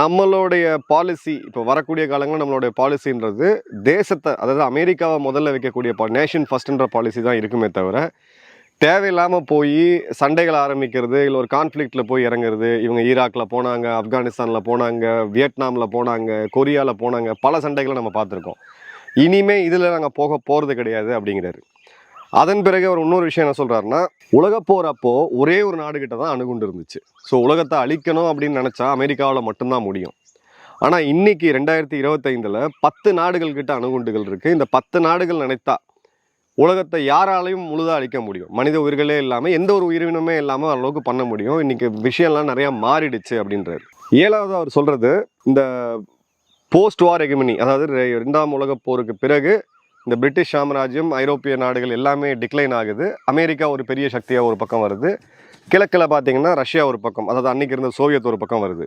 நம்மளுடைய பாலிசி இப்போ வரக்கூடிய காலங்களில் நம்மளுடைய பாலிசின்றது தேசத்தை அதாவது அமெரிக்காவை முதல்ல வைக்கக்கூடிய நேஷன் ஃபஸ்ட்டுன்ற பாலிசி தான் இருக்குமே தவிர தேவையில்லாமல் போய் சண்டைகள் ஆரம்பிக்கிறது இல்லை ஒரு கான்ஃப்ளிக்டில் போய் இறங்குறது இவங்க ஈராக்கில் போனாங்க ஆப்கானிஸ்தானில் போனாங்க வியட்நாமில் போனாங்க கொரியாவில் போனாங்க பல சண்டைகளை நம்ம பார்த்துருக்கோம். இனிமேல் இதில் நாங்கள் போக போகிறது கிடையாது அப்படிங்கிறாரு. அதன் பிறகு அவர் இன்னொரு விஷயம் என்ன சொல்கிறாருன்னா உலக போகிறப்போ ஒரே ஒரு நாடுகிட்ட தான் அணுகுண்டு இருந்துச்சு ஸோ உலகத்தை அழிக்கணும் அப்படின்னு நினச்சா அமெரிக்காவில் மட்டும்தான் முடியும். ஆனால் இன்னைக்கு ரெண்டாயிரத்தி இருபத்தைந்தில் பத்து நாடுகள் கிட்ட அணுகுண்டுகள் இருக்குது இந்த பத்து நாடுகள் நினைத்தா உலகத்தை யாராலையும் முழுதாக அழிக்க முடியும். மனித உயிர்களே இல்லாமல் எந்த ஒரு உயிரினமே இல்லாமல் அளவுக்கு பண்ண முடியும். இன்றைக்கி விஷயம்லாம் நிறையா மாறிடுச்சு அப்படின்றாரு. ஏழாவது அவர் சொல்கிறது இந்த போஸ்ட் வார் எகமினி அதாவது ரெ- இரண்டாம் உலகப் போருக்கு பிறகு இந்த பிரிட்டிஷ் சாம்ராஜ்யம் ஐரோப்பிய நாடுகள் எல்லாமே டிக்ளைன் ஆகுது. அமெரிக்கா ஒரு பெரிய சக்தியாக ஒரு பக்கம் வருது. கிழக்கில் பார்த்தீங்கன்னா ரஷ்யா ஒரு பக்கம் அதாவது அன்னைக்கு இருந்த சோவியத் ஒரு பக்கம் வருது.